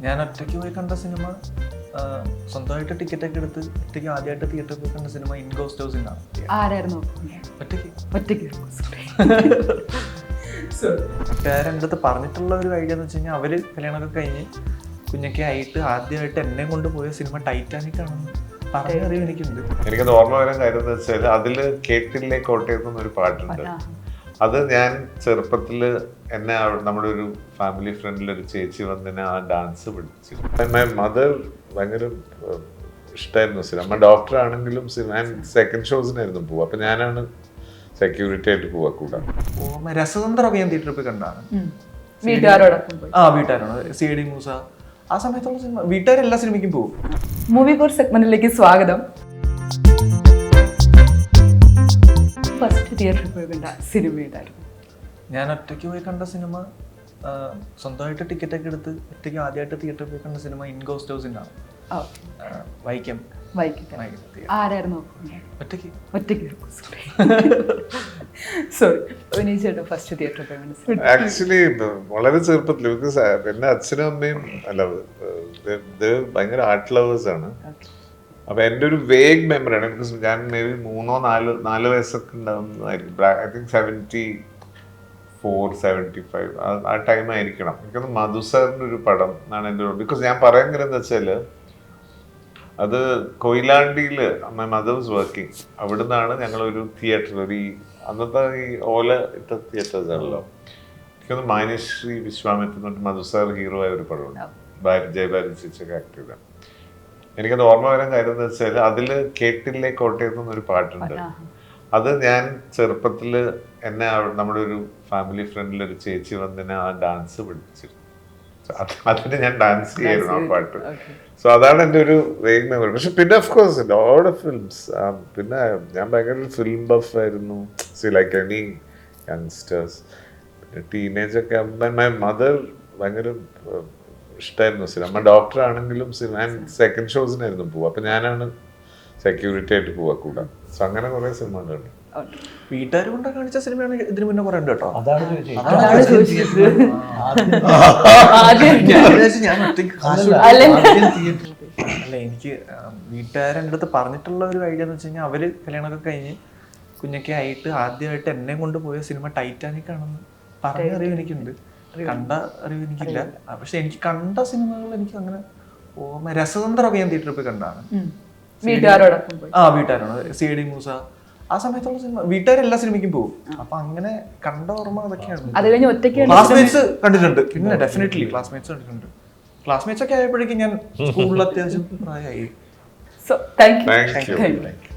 ഞാൻ ഒറ്റയ്ക്ക് പോയി കണ്ട സിനിമ സ്വന്തമായിട്ട് ടിക്കറ്റ് ഒക്കെ എടുത്ത് ഒറ്റയ്ക്ക് ആദ്യമായിട്ട് തിയേറ്ററിൽ പോയി കണ്ട സിനിമ ആരായിരുന്നു? ഒറ്റയ്ക്ക്. ഒറ്റയ്ക്ക്. വീട്ടുകാരെ എന്റെ അടുത്ത് പറഞ്ഞിട്ടുള്ള ഒരു ഐഡിയ എന്ന് വെച്ച് കഴിഞ്ഞാൽ അവർ കല്യാണമൊക്കെ കഴിഞ്ഞ് കുഞ്ഞൊക്കെ ആയിട്ട് ആദ്യമായിട്ട് എന്നെ കൊണ്ട് പോയ സിനിമ ടൈറ്റാനിക് ആണെന്ന് പറഞ്ഞറിവ് എനിക്കുണ്ട്. എനിക്കത് ഓർമ്മ വരാൻ കാര്യം എന്ന് വെച്ചാൽ അതിൽ കേട്ടില്ലേ കോട്ടയത്ത് എന്നൊരു പാട്ടുണ്ട്. അത് ഞാൻ ചെറുപ്പത്തിൽ എന്നെ നമ്മുടെ ഒരു ഫാമിലി ഫ്രണ്ടിൽ ഒരു ചേച്ചി വന്നിനെ ആ ഡാൻസ് പഠിപ്പിച്ചു മൈ മദർ ഭയങ്കര ഇഷ്ടമായിരുന്നു സിനിമ ഡോക്ടർ ആണെങ്കിലും സിനിമ ഞാൻ സെക്കൻഡ് ഷോസിനായിരുന്നു പോവുക അപ്പൊ ഞാനാണ് സെക്യൂരിറ്റി ആയിട്ട് പോവാ കൂടാ. രസതന്ത്ര അഭിയാൻ ഞാൻ തിയേറ്ററിൽ പോയി. കണ്ടാണ് ആ വീട്ടുകാരാണ് സി ഡി മൂസ. ആ സമയത്തുള്ള സിനിമ വീട്ടുകാരെല്ലാ സിനിമയ്ക്കും പോകും. മൂവി കോർ സെഗ്മെന്റിലേക്ക് സ്വാഗതം. തിയേറ്ററിൽ പോയി കണ്ട സിനിമ ഏതായിരുന്നു? ഞാൻ ഒറ്റയ്ക്ക് പോയി കണ്ട സിനിമ സ്വന്തമായിട്ട് ടിക്കറ്റ് ഒക്കെ എടുത്ത് ഒറ്റയ്ക്ക് ആദ്യമായിട്ട് തിയേറ്ററിൽ പോയി കണ്ട സിനിമ ഇൻ ആണ് ഹൗസിന്റെ ആ, വൈക്കം. ആരായിരുന്നു? ഒറ്റയ്ക്ക്. ഒറ്റയ്ക്ക്. സോറി ഫസ്റ്റ് തിയേറ്ററിൽ ആക്ച്വലി വളരെ ചെറുപ്പത്തിൽ. ബിക്കോസ് എന്റെ അച്ഛനും അമ്മയും അല്ല ഭയങ്കര ആർട്ട് ലവേഴ്സ് ആണ്. അപ്പൊ എന്റെ ഒരു വേഗ് മെമ്മറിയാണ് എനിക്ക് ഞാൻ മേ ബി മൂന്നോ നാലോ നാല് വയസ്സൊക്കെ ഉണ്ടാവുന്നതായിരിക്കും. I think seventy four seventy five ആ ടൈം ആയിരിക്കണം. എനിക്കൊന്ന് മധു സാറിന്റെ ഒരു പടം എന്നാണ് എന്റെ ബിക്കോസ് ഞാൻ പറയാൻ കാര്യം എന്താ വെച്ചാൽ അത് കൊയിലാണ്ടിയിൽ മൈ മദർ വാസ് വർക്കിംഗ് അവിടെ നിന്നാണ് ഞങ്ങളൊരു തിയേറ്റർ ഒരു അന്നത്തെ ഈ ഓല ഇട്ട തിയേറ്റേഴ്സ് ആണല്ലോ. എനിക്കൊന്ന് മാനശ്രീ വിശ്വാമിത്ര മധുസാർ മധു സാർ ഹീറോ ആയ ഒരു പടമുണ്ട്. ഭാര്യ ജയഭാരതി ചേച്ചിയൊക്കെ ആക്ട് ചെയ്ത എനിക്കത് ഓർമ്മ വരാൻ കാര്യം എന്ന് വെച്ചാൽ അതിൽ കേട്ടില്ലേ കോട്ടയത്ത് എന്നൊരു പാട്ടുണ്ട്. അത് ഞാൻ ചെറുപ്പത്തിൽ എന്നെ നമ്മുടെ ഒരു ഫാമിലി ഫ്രണ്ടിൽ ഒരു ചേച്ചി വന്നിനെ ആ ഡാൻസ് പഠിപ്പിച്ചിരുന്നു. അതിന് ഞാൻ ഡാൻസ് ചെയ്യായിരുന്നു ആ പാട്ട്. സോ അതാണ് എന്റെ ഒരു വേഗ മെമ്മറി പക്ഷെ പിന്നെ of course load of films പിന്നെ ഞാൻ ഭയങ്കര ഫിലിം ബഫ് ആയിരുന്നു. സി ലൈക്ക് എനി യങ്സ്റ്റേഴ്സ് പിന്നെ ടീനേജ് ഒക്കെ മൈ മദർ ഭയങ്കര ഇഷ്ടമായിരുന്നു സിനിമ ഡോക്ടർ ആണെങ്കിലും സിനിമ ഞാൻ സെക്കൻഡ് ഷോസിനായിരുന്നു പോവുക. അപ്പൊ ഞാനാണ് സെക്യൂരിറ്റി ആയിട്ട് പോവാ കൂടെ. സോ അങ്ങനെ കുറെ സിനിമ ഉണ്ട് വീട്ടുകാർ കൊണ്ട് കാണിച്ച സിനിമയാണ് ഇതിനു മുന്നേ കുറെ ഉണ്ട് കേട്ടോ. അല്ല. എനിക്ക് വീട്ടുകാരെ എന്റെ അടുത്ത് പറഞ്ഞിട്ടുള്ള ഒരു ഐഡിയ എന്ന് വെച്ച് കഴിഞ്ഞാൽ അവർ കല്യാണമൊക്കെ കഴിഞ്ഞ് കുഞ്ഞൊക്കെ ആയിട്ട് ആദ്യമായിട്ട് എന്നെ കൊണ്ട് പോയ സിനിമ ടൈറ്റാനിക് ആണെന്ന് പറഞ്ഞ അറിവ് എനിക്കുണ്ട്. കണ്ട അറിവ് എനിക്കില്ല. പക്ഷെ എനിക്ക് കണ്ട സിനിമകൾ എനിക്ക് അങ്ങനെ ഓർമ്മ രസതന്ത്രമൊക്കെ ഞാൻ തിയേറ്ററിൽ പോയി കണ്ടാണ് ആ വീട്ടുകാരാണ് സി ഡി മൂസ. ആ സമയത്തുള്ള സിനിമ വീട്ടുകാർ എല്ലാ സിനിമയ്ക്കും പോകും. അപ്പൊ അങ്ങനെ കണ്ട ഓർമ്മ അതൊക്കെയാണ്. അത് കഴിഞ്ഞ് ഒറ്റയ്ക്ക് ക്ലാസ്മേറ്റ്സ് കണ്ടിട്ടുണ്ട്. പിന്നെ ഡെഫിനറ്റ്ലി ക്ലാസ്മേറ്റ്സ് കണ്ടിട്ടുണ്ട്. ക്ലാസ്മേറ്റ്സ് ഒക്കെ ആയപ്പോഴേക്കും ഞാൻ സ്കൂളിൽ അത്യാവശ്യം പ്രായമായി. So thank you thank you thank you